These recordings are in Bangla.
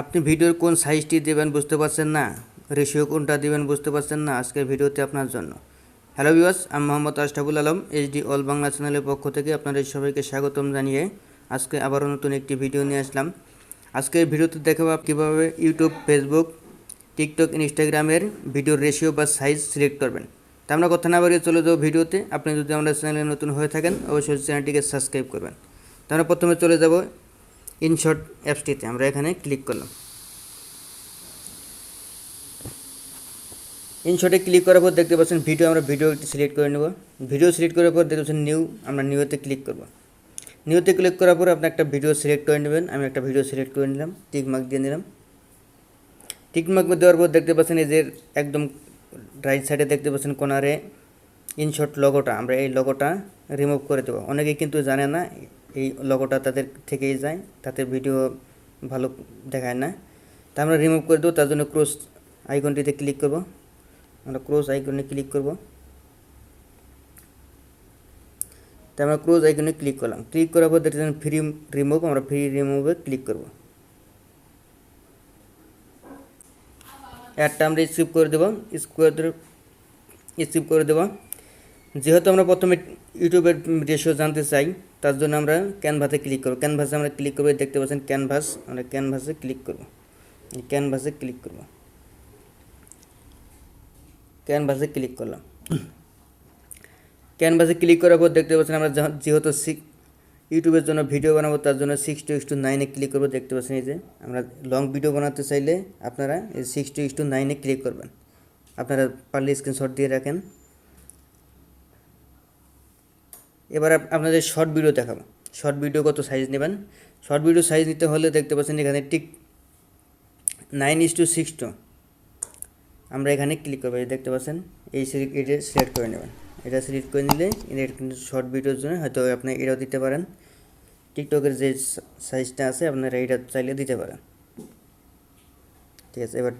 আপনি ভিডিওর কোন সাইজটি দেবেন বুঝতে পারছেন না? রেশিও কোনটা দেবেন বুঝতে পারছেন না? আজকের ভিডিওতে আপনার জন্য। হ্যালো ভিউয়ার্স আমি মোহাম্মদ আশরাফুল আলম এইচডি অল বাংলা চ্যানেলের পক্ষ থেকে আপনাদের সবাইকে স্বাগতম জানিয়ে আজকে আবারও নতুন একটি ভিডিও নিয়ে আসলাম। আজকের ভিডিওতে দেখাবো কীভাবে ইউটিউব ফেসবুক টিকটক ইনস্টাগ্রামের ভিডিওর রেশিও বা সাইজ সিলেক্ট করবেন। তা আমরা কথা না বাড়িয়ে চলে যাব ভিডিওতে। আপনি যদি আমাদের চ্যানেলে নতুন হয়ে থাকেন, অবশ্যই চ্যানেলটিকে সাবস্ক্রাইব করবেন। তা আমরা প্রথমে চলে যাব ইনশর্ট অ্যাপসটিতে আমরা এখানে ক্লিক করলাম। ইনশর্টে ক্লিক করার পর দেখতে পাচ্ছেন ভিডিও আমরা ভিডিও সিলেক্ট করে নেব। ভিডিও সিলেক্ট করার পর দেখতে পাচ্ছেন নিউ আমরা নিউতে ক্লিক করব। নিউতে ক্লিক করার পর আপনি একটা ভিডিও সিলেক্ট করে নেবেন। আমি একটা ভিডিও সিলেক্ট করে নিলাম টিক মার্ক দিয়ে নিলাম। টিক মার্ক দেওয়ার পর দেখতে পাচ্ছেন এই যে একদম রাইট সাইডে দেখতে পাচ্ছেন কোনারে ইনশর্ট লগোটা আমরা এই লগোটা রিমুভ করে দেবো। অনেকে কিন্তু জানে না এই লগোটা তাদের থেকেই যায়, তাদের ভিডিও ভালো দেখায় না। তা আমরা রিমুভ করে দেবো, তার জন্য ক্রোস আইকনটিতে ক্লিক করব। আমরা ক্রোস আইকনে ক্লিক করব। তা আমরা ক্রোজ আইকনে ক্লিক করলাম। ক্লিক করার পর দেখতেছেন ফ্রি রিমুভ আমরা ফ্রি রিমুভে ক্লিক করব। অ্যাডটা আমরা স্কিপ করে দেবো স্কোয়ার স্কিপ করে দেবো। যেহেতু আমরা প্রথমে ইউটিউবের রেশিও জানতে চাই তার জন্য আমরা ক্যানভাসে ক্লিক করব। ক্যানভাসে আমরা ক্লিক করব দেখতে পাচ্ছেন ক্যানভাস আমরা ক্যানভাসে ক্লিক করব। ক্যানভাসে ক্লিক করব। ক্যানভাসে ক্লিক করলাম। ক্যানভাসে ক্লিক করার পর দেখতে পাচ্ছেন আমরা যেহেতু ইউটিউবের জন্য ভিডিও বানাবো, তার জন্য সিক্স টু ইস টু নাইনে ক্লিক করব। দেখতে পাচ্ছেন এই যে, আমরা লং ভিডিও বানাতে চাইলে আপনারা এই সিক্স টু ইস টু নাইনে ক্লিক করবেন। আপনারা পারলে স্ক্রিনশট দিয়ে রাখেন। এবার আপনাদের শর্ট ভিডিও দেখাবো। শর্ট ভিডিও কত সাইজ নেবেন? শর্ট ভিডিও সাইজ নিতে হলে দেখতে পাচ্ছেন এখানে tick nine is to six two আমরা এখানে ক্লিক করব দেখতে পাচ্ছেন, এই এটা সিলেক্ট করে নেবেন। এটা সিলেক্ট করে নিলে এটা কিন্তু শর্ট ভিডিওর জন্য হয়তো আপনি এটাও দিতে পারেন। টিকটকের যে সাইজটা আছে, আপনারা এটা চাইলে দিতে পারেন। ঠিক আছে, এবার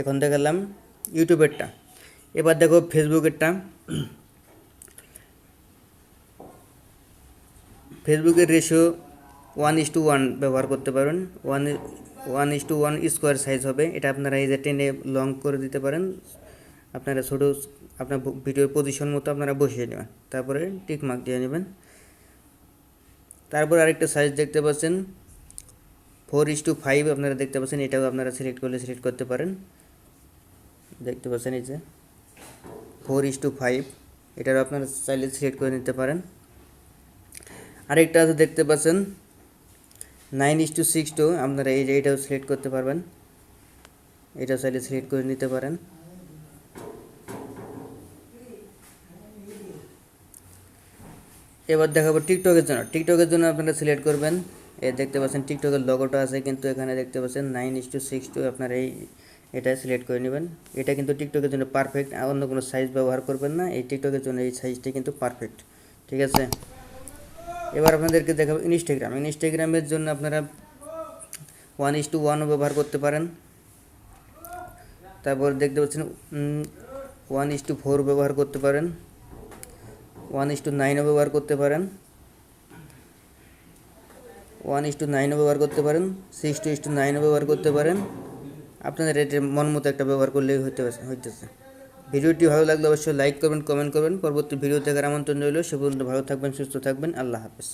এখন দেখালাম ইউটিউবেরটা এবার দেখো ফেসবুকেরটা ফেসবুকের ratio one is to one ব্যবহার করতে পারেন। One one is to one square size হবে। এটা আপনারা এই যে টেনে লং করে দিতে পারেন। আপনারা ছোটো, আপনার ভিডিওর পজিশন মতো আপনারা বসিয়ে নেবেন। তারপরে টিক মার্ক দিয়ে নেবেন। তারপর আরেকটা সাইজ দেখতে পাচ্ছেন। ফোর ইস টু ফাইভ আপনারা দেখতে পাচ্ছেন। এটাও আপনারা সিলেক্ট করলে সিলেক্ট করতে পারেন। দেখতে পাচ্ছেন এই যে। ফোর ইস টু ফাইভ এটারও আপনারা চাইলে সিলেক্ট করে নিতে পারেন। আরেকটা আছে, দেখতে পাচ্ছেন? Nine is to six two আপনারা এই যে এটাও সিলেক্ট করতে পারবেন। এটা চাইলে সিলেক্ট করে নিতে পারেন। এবার দেখাবো টিকটকের জন্য। টিকটকের জন্য আপনারা সিলেক্ট করবেন। এই দেখতে পাচ্ছেন, টিকটকের লগোটা আছে কিন্তু এখানে দেখতে পাচ্ছেন nine is to six two আপনারা এই এটা সিলেক্ট করে নেবেন। এটা কিন্তু টিকটকের জন্য পারফেক্ট অন্য কোনো সাইজ ব্যবহার করবেন না। এই টিকটকের জন্য এই সাইজটা কিন্তু পারফেক্ট ঠিক আছে? এবার আপনাদেরকে দেখাবো ইনস্টাগ্রাম ইনস্টাগ্রামের জন্য আপনারা ওয়ান ইস টু ওয়ানও ব্যবহার করতে পারেন। তারপর দেখতে পাচ্ছেন ওয়ান ইস টু ফোর ব্যবহার করতে পারেন। ওয়ান ইস টু নাইনও ব্যবহার করতে পারেন। ওয়ান ইস টু নাইনও ব্যবহার করতে পারেন। সিক্স টু ইস টু নাইনও ব্যবহার করতে পারেন। আপনাদের এটার মন মতো একটা ব্যবহার করলেই হইতে হইতেছে। ভিডিওটি ভালো লাগলে অবশ্যই লাইক করবেন কমেন্ট করবেন। পরবর্তী ভিডিও দেখার আমন্ত্রণ রইল। সে পর্যন্ত ভালো থাকবেন, সুস্থ থাকবেন। আল্লাহ হাফেজ।